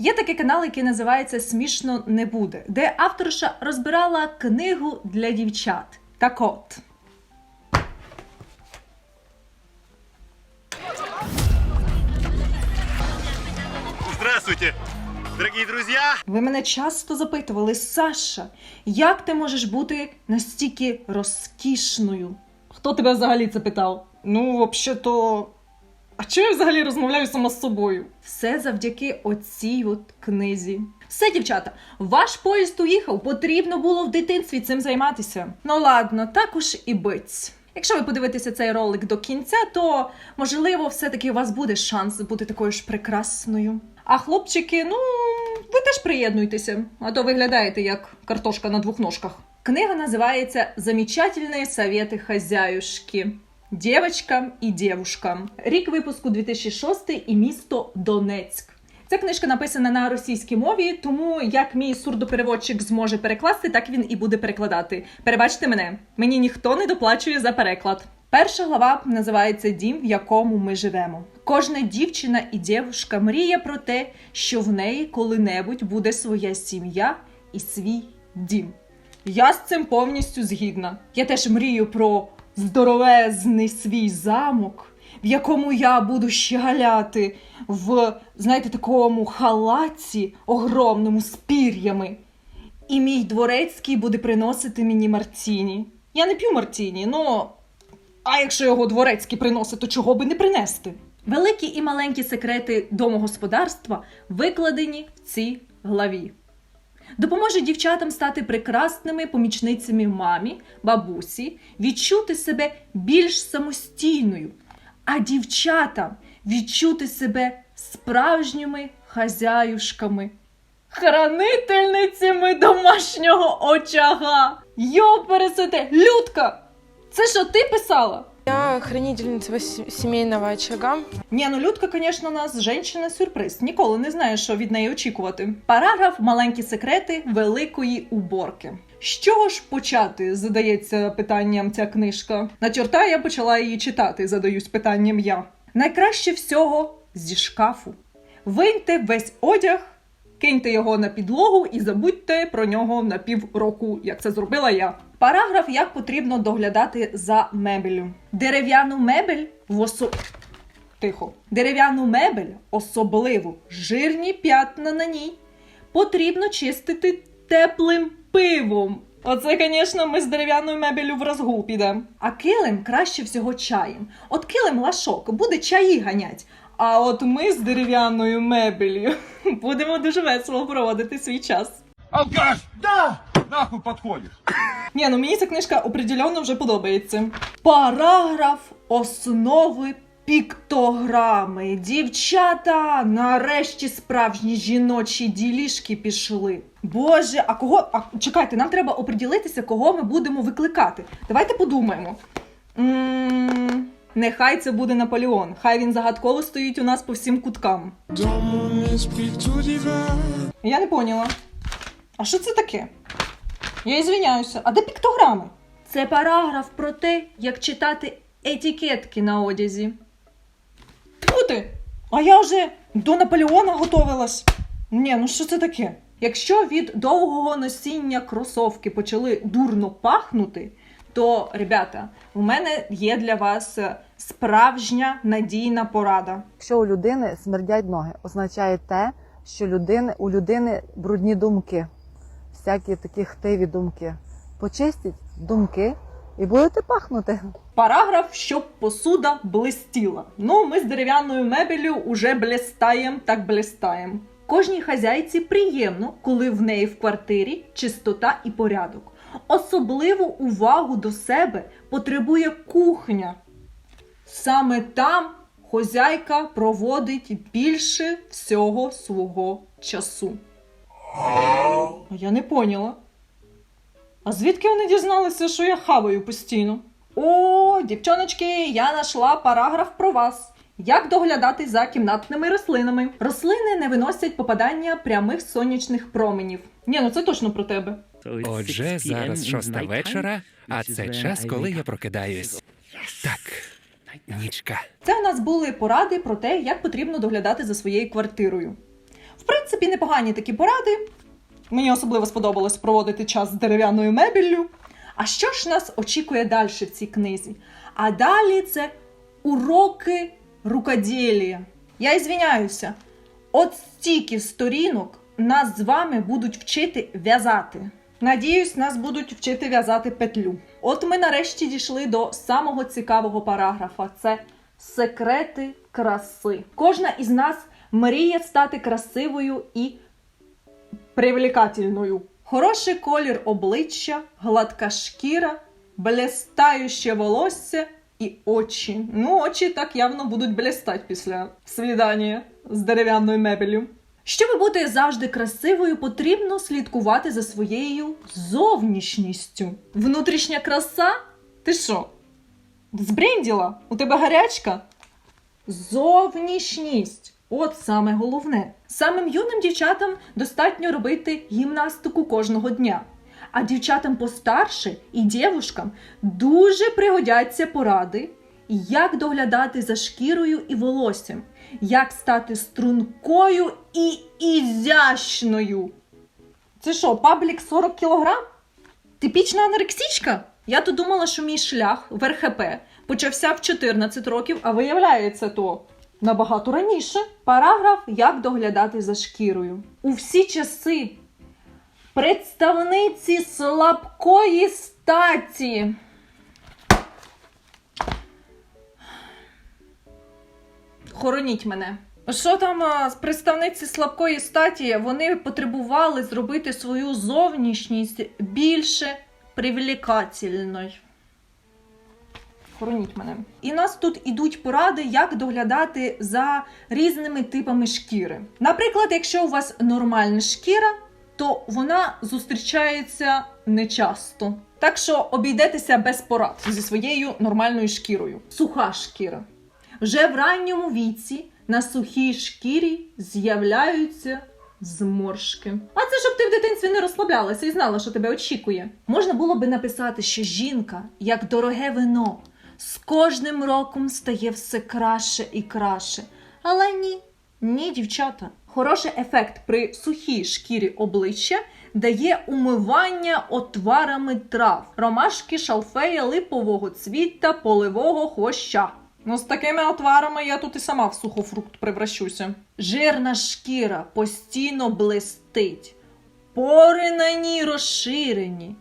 Є такий канал, який називається Смішно не буде, де авторша розбирала книгу для дівчат. Так от. Здравствуйте, дорогие друзья! Ви мене часто запитували, Саша, як ти можеш бути настільки розкішною? Хто тебе взагалі це питав? Ну, взагалі-то. А чому я взагалі розмовляю сама з собою? Все завдяки оцій от книзі. Все, дівчата, ваш поїзд уїхав, потрібно було в дитинстві цим займатися. Ну ладно, також і биць. Якщо ви подивитеся цей ролик до кінця, то можливо, все-таки у вас буде шанс бути такою ж прекрасною. А хлопчики, ну ви теж приєднуйтеся, а то виглядаєте як картошка на двох ножках. Книга називається Замечательные советы хазяюшки. Дівчатам і дівушкам. Рік випуску 2006 і місто Донецьк. Ця книжка написана на російській мові, тому як мій сурдопереводчик зможе перекласти, так він і буде перекладати. Перебачте мене, мені ніхто не доплачує за переклад. Перша глава називається Дім, в якому ми живемо. Кожна дівчина і дівушка мріє про те, що в неї коли-небудь буде своя сім'я і свій дім. Я з цим повністю згідна. Я теж мрію про здоровезний свій замок, в якому я буду щегаляти в, знаєте, такому халаці огромному з пір'ями. І мій дворецький буде приносити мені мартіні. Я не п'ю мартіні, ну. А якщо його дворецький приносить, то чого би не принести? Великі і маленькі секрети домогосподарства викладені в цій главі. Допоможе дівчатам стати прекрасними помічницями мамі, бабусі, відчути себе більш самостійною, а дівчатам відчути себе справжніми хазяюшками, хранительницями домашнього очага. Йо, пересете, Людка! Це що ти писала? Я хранительница вос- семейного очага. Ні, ну Людка, звісно, у нас жінка сюрприз. Ніколи не знає, що від неї очікувати. Параграф Маленькі секрети великої уборки. З чого ж почати? задається питанням ця книжка. На чорта я почала її читати, задаюсь питанням я. Найкраще всього зі шкафу. Виньте весь одяг, киньте його на підлогу і забудьте про нього на півроку, як це зробила я. Параграф, як потрібно доглядати за мебелю. Дерев'яну мебель в осо... Тихо. Дерев'яну мебель, особливо жирні п'ятна на ній, потрібно чистити теплим пивом. Оце, звісно, ми з дерев'яною мебелю в розгул підемо. А килим краще всього чаєм. От килим лашок буде чаї ганять. А от ми з дерев'яною мебелью будемо дуже весело проводити свій час. Алкаш! Да! Нахуй подходишь? Ні, ну мені ця книжка определенно вже подобається. Параграф основи піктограми. Дівчата, нарешті справжні жіночі ділішки пішли. Боже, а кого. А чекайте, нам треба оприділитися, кого ми будемо викликати. Давайте подумаємо. м нехай це буде Наполеон. Хай він загадково стоїть у нас по всім куткам. Я не поняла. А що це таке? Я ізвиняюся, а де піктограми? Це параграф про те, як читати етикетки на одязі. Ти! А я вже до Наполеона готовилась. Ні, ну що це таке? Якщо від довгого носіння кросовки почали дурно пахнути, то, ребята, у мене є для вас е, справжня надійна порада. Якщо у людини смердять ноги, означає те, що людини, у людини брудні думки, всякі такі хтиві думки. Почистіть думки і будете пахнути. Параграф, щоб посуда блистіла. Ну, ми з дерев'яною мебелю уже блистаєм, так блистаєм. Кожній хазяйці приємно, коли в неї в квартирі чистота і порядок. Особливу увагу до себе потребує кухня. Саме там хозяйка проводить більше всього свого часу. Я не поняла. А звідки вони дізналися, що я хаваю постійно? О, дівчоночки, я знайшла параграф про вас. Як доглядати за кімнатними рослинами? Рослини не виносять попадання прямих сонячних променів. Ні, ну це точно про тебе. Отже, зараз шоста вечора, а це час, коли я прокидаюсь. Так, нічка. Це у нас були поради про те, як потрібно доглядати за своєю квартирою. В принципі, непогані такі поради. Мені особливо сподобалось проводити час з дерев'яною мебеллю. А що ж нас очікує далі в цій книзі? А далі це уроки рукоділля. Я ізвиняюся, от стільки сторінок нас з вами будуть вчити в'язати. Надіюсь, нас будуть вчити в'язати петлю. От ми нарешті дійшли до самого цікавого параграфа: це секрети краси. Кожна із нас мріє стати красивою і привлекательною. Хороший колір обличчя, гладка шкіра, блистаюче волосся і очі. Ну, очі так явно будуть блистати після свідання з дерев'яною мебелью. Щоб бути завжди красивою, потрібно слідкувати за своєю зовнішністю. Внутрішня краса? Ти що? Збренділа? У тебе гарячка? Зовнішність. От саме головне. Самим юним дівчатам достатньо робити гімнастику кожного дня. А дівчатам постарше і дівушкам дуже пригодяться поради, як доглядати за шкірою і волоссям, як стати стрункою і ізящною. Це що, паблік 40 кілограм? Типічна анорексічка? Я то думала, що мій шлях в РХП почався в 14 років, а виявляється то набагато раніше. Параграф Як доглядати за шкірою. У всі часи представниці слабкої статі. Хороніть мене. Що там з представниці слабкої статі? Вони потребували зробити свою зовнішність більше привлекательною. Хороніть мене. І нас тут ідуть поради, як доглядати за різними типами шкіри. Наприклад, якщо у вас нормальна шкіра, то вона зустрічається нечасто. Так що обійдетеся без порад зі своєю нормальною шкірою. Суха шкіра. Вже в ранньому віці на сухій шкірі з'являються зморшки. А це щоб ти в дитинстві не розслаблялася і знала, що тебе очікує. Можна було би написати, що жінка, як дороге вино, з кожним роком стає все краще і краще. Але ні, ні, дівчата. Хороший ефект при сухій шкірі обличчя дає умивання отварами трав, ромашки, шалфея, липового цвіта, поливого хвоща. Ну, з такими отварами я тут і сама в сухофрукт превращуся. Жирна шкіра постійно блистить, пори на ній розширені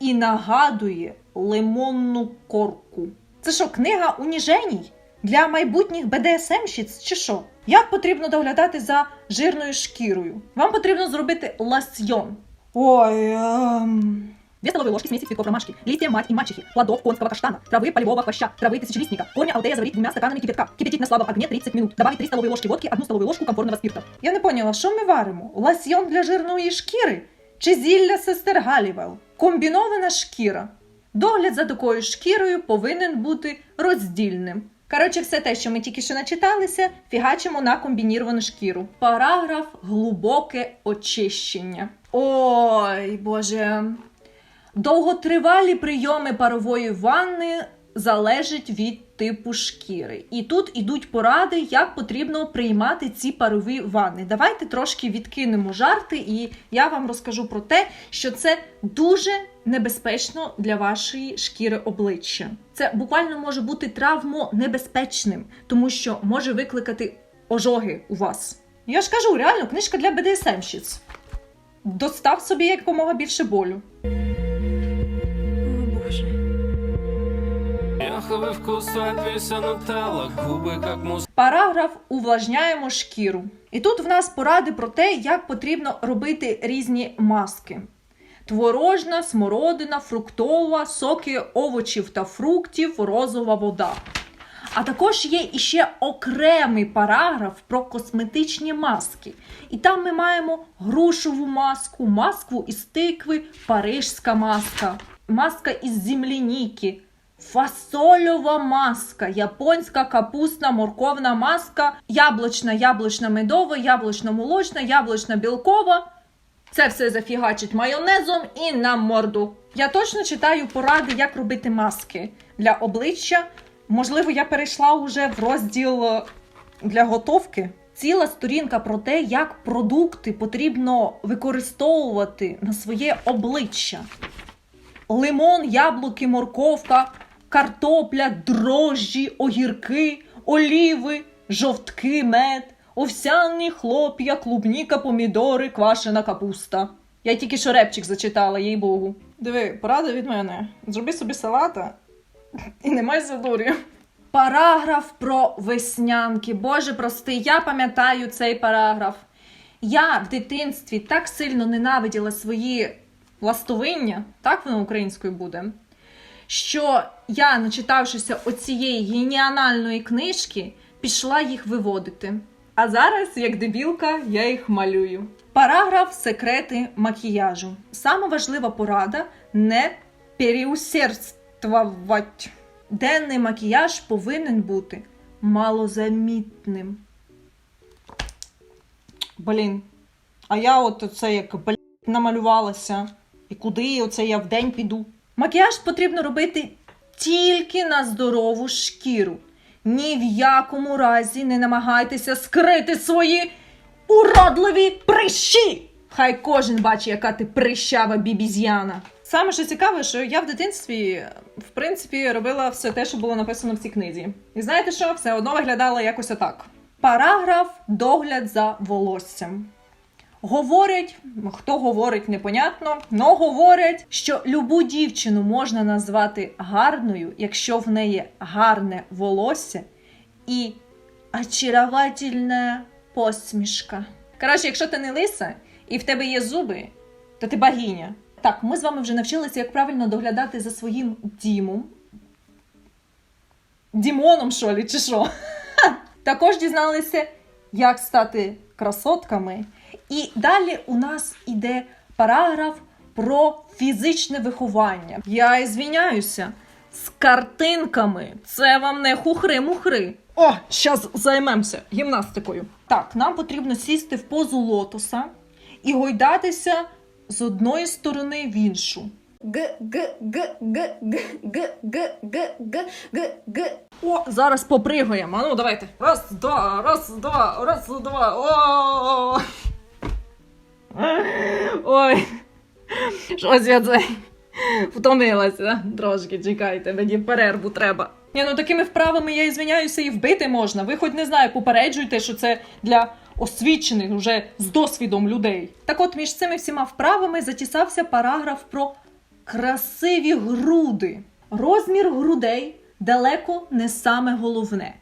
і нагадує лимонну корку. Це що, книга уніженій? Для майбутніх БДСМщиць чи що? Як потрібно доглядати за жирною шкірою? Вам потрібно зробити ласьйон. Ой, ем... Две столовые ложки смеси цветков ромашки, листья мать и мачехи, плодов конского каштана, травы полевого хвоща, травы тысячелистника, корня алтея заварить двумя стаканами кипятка, кипятить на слабом огне 30 минут, добавить 3 столовые ложки водки, 1 столовую ложку комфортного спирта. Я не поняла, що ми варимо? Ласьйон для жирної шкіри чи зілля сестер Галівел? Комбінована шкіра. Догляд за такою шкірою повинен бути роздільним. Коротше, все те, що ми тільки що начиталися, фігачимо на комбініровану шкіру. Параграф глибоке очищення. Ой, Боже. Довготривалі прийоми парової ванни залежать від типу шкіри. І тут ідуть поради, як потрібно приймати ці парові ванни. Давайте трошки відкинемо жарти, і я вам розкажу про те, що це дуже небезпечно для вашої шкіри обличчя. Це буквально може бути травмонебезпечним, тому що може викликати ожоги у вас. Я ж кажу, реально, книжка для БДСМщиць. Достав собі якомога більше болю. Ореховый вкус описан нутелла, губы как муз... Параграф увлажняємо шкіру. І тут в нас поради про те, як потрібно робити різні маски: творожна, смородина, фруктова, соки овочів та фруктів, розова вода. А також є іще окремий параграф про косметичні маски. І там ми маємо грушову маску, маску із тикви, парижська маска, маска із земляніки, фасольова маска, японська капустна морковна маска, яблучна, яблучна медова, яблучна молочна, яблучна білкова. Це все зафігачить майонезом і на морду. Я точно читаю поради, як робити маски для обличчя. Можливо, я перейшла уже в розділ е, для готовки. ціла сторінка про те, як продукти потрібно використовувати на своє обличчя. Лимон, яблуки, морковка, картопля, дрожжі, огірки, оліви, жовтки, мед, овсяні хлоп'я, клубніка, помідори, квашена капуста. Я тільки що репчик зачитала, їй богу. Диви, порада від мене. Зроби собі салата і не май задурю. Параграф про веснянки. Боже прости, я пам'ятаю цей параграф. Я в дитинстві так сильно ненавиділа свої ластовиння, так воно українською буде, що я, начитавшися оцієї геніанальної книжки, пішла їх виводити. А зараз, як дебілка, я їх малюю. Параграф секрети макіяжу. Сама важлива порада не переусердствувати. Денний макіяж повинен бути малозамітним. Блін. А я от оце як блін, намалювалася. І куди оце я вдень піду? Макіяж потрібно робити тільки на здорову шкіру. Ні в якому разі не намагайтеся скрити свої уродливі прищі. Хай кожен бачить, яка ти прищава бібізяна. Саме що цікаве, що я в дитинстві, в принципі, робила все те, що було написано в цій книзі. І знаєте що? Все одно виглядало якось отак. Параграф догляд за волоссям. Говорять, хто говорить, непонятно, но говорять, що любу дівчину можна назвати гарною, якщо в неї гарне волосся і очаровательна посмішка. Коротше, якщо ти не лиса і в тебе є зуби, то ти богиня. Так, ми з вами вже навчилися, як правильно доглядати за своїм дімом. Дімоном, що лі, чи що? Також дізналися, як стати красотками. І далі у нас іде параграф про фізичне виховання. Я і звіняюся з картинками. Це вам не хухри-мухри. О, зараз займемося гімнастикою. Так, нам потрібно сісти в позу лотоса і гойдатися з одної сторони в іншу. г г г г г г г г г г г О, зараз попригаємо. А ну, давайте. Раз, два, раз, два, раз, два. О! Ой. Щось я це втомилася. Трошки чекайте, мені перерву треба. Ні, ну такими вправами я і звиняюся і вбити можна. Ви хоч не знаю, попереджуйте, що це для освічених вже з досвідом людей. Так от між цими всіма вправами затісався параграф про красиві груди. Розмір грудей далеко не саме головне.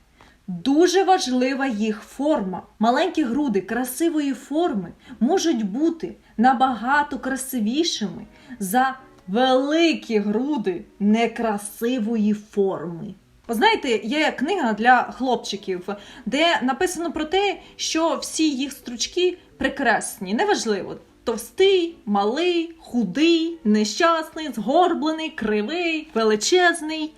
Дуже важлива їх форма. Маленькі груди красивої форми можуть бути набагато красивішими за великі груди некрасивої форми. Знаєте, є книга для хлопчиків, де написано про те, що всі їх стручки прекрасні. Неважливо, товстий, малий, худий, нещасний, згорблений, кривий, величезний.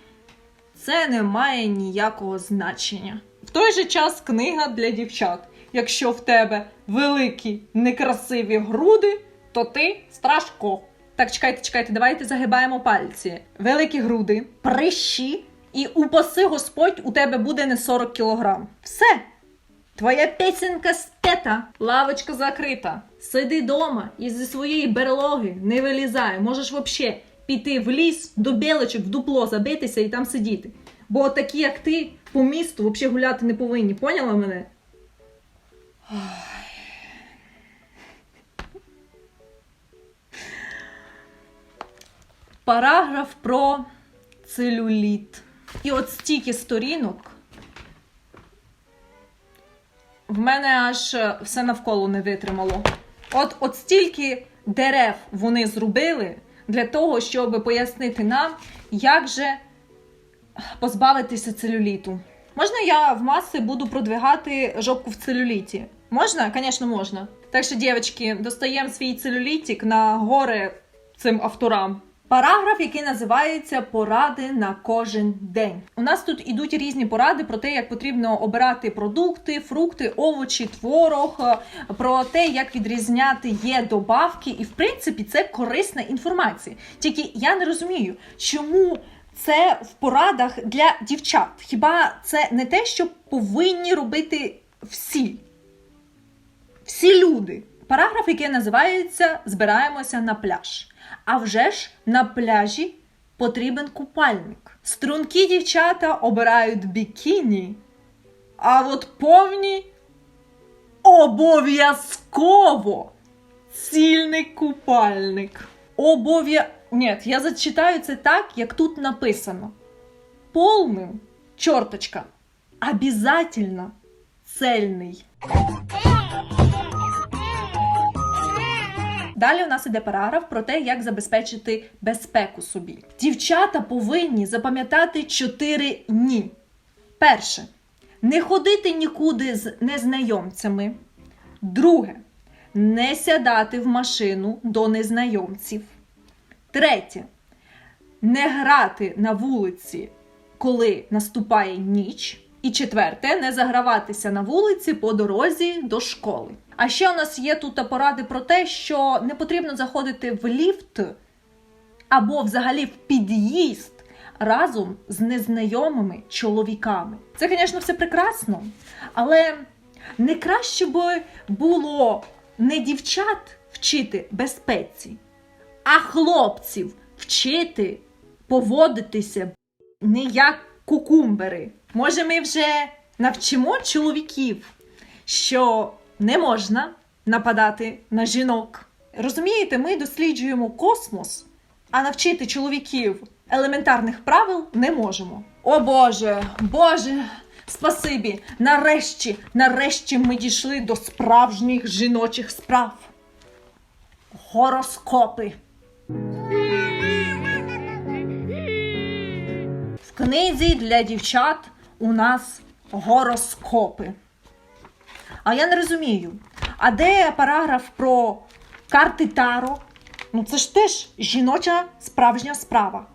Це не має ніякого значення. В той же час книга для дівчат. Якщо в тебе великі некрасиві груди, то ти страшко. Так, чекайте, чекайте, давайте загибаємо пальці. Великі груди, прищі, і упаси Господь, у тебе буде не 40 кілограм. Все. Твоя пісенька спета, лавочка закрита. Сиди дома і зі своєї берлоги не вилізай. Можеш взагалі піти в ліс до білочок в дупло забитися і там сидіти. Бо такі, як ти, по місту взагалі гуляти не повинні. Поняла мене? Параграф про целюліт. І от стільки сторінок. В мене аж все навколо не витримало. От, от стільки дерев вони зробили для того, щоб пояснити нам, як же позбавитися целюліту. Можна я в маси буду продвигати жопку в целюліті? Можна? Звісно, можна. Так що, дівчатки, достаємо свій целюлітик на гори цим авторам. Параграф, який називається Поради на кожен день. У нас тут ідуть різні поради про те, як потрібно обирати продукти, фрукти, овочі, творог, е, про те, як відрізняти є добавки. І в принципі це корисна інформація. Тільки я не розумію, чому це в порадах для дівчат. Хіба це не те, що повинні робити всі? Всі люди. Параграф, який називається Збираємося на пляж. А вже ж на пляжі потрібен купальник. Стрункі дівчата обирають бікіні, а от повні обов'язково цільний купальник. Обов'я... Ні, я зачитаю це так, як тут написано. Полним, чорточка, обязательно цельний. Далі у нас іде параграф про те, як забезпечити безпеку собі. Дівчата повинні запам'ятати чотири ні. Перше. Не ходити нікуди з незнайомцями. Друге. Не сядати в машину до незнайомців. Третє. Не грати на вулиці, коли наступає ніч. І четверте, не заграватися на вулиці по дорозі до школи. А ще у нас є тут поради про те, що не потрібно заходити в ліфт або взагалі в під'їзд разом з незнайомими чоловіками. Це, звісно, все прекрасно, але не краще би було не дівчат вчити безпеці, а хлопців вчити поводитися не як кукумбери. Може, ми вже навчимо чоловіків, що не можна нападати на жінок. Розумієте, ми досліджуємо космос, а навчити чоловіків елементарних правил не можемо. О Боже, Боже, спасибі! Нарешті, нарешті ми дійшли до справжніх жіночих справ. Гороскопи. В книзі для дівчат у нас гороскопи. А я не розумію, а де параграф про карти Таро? Ну це ж теж жіноча справжня справа.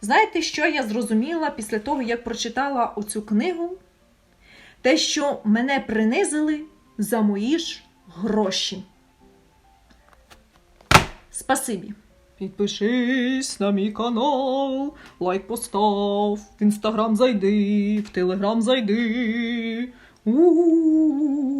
Знаєте, що я зрозуміла після того, як прочитала оцю книгу? Те, що мене принизили за мої ж гроші. Спасибі. Підпишись на мій канал, лайк постав, в інстаграм зайди, в телеграм зайди. У-у-у.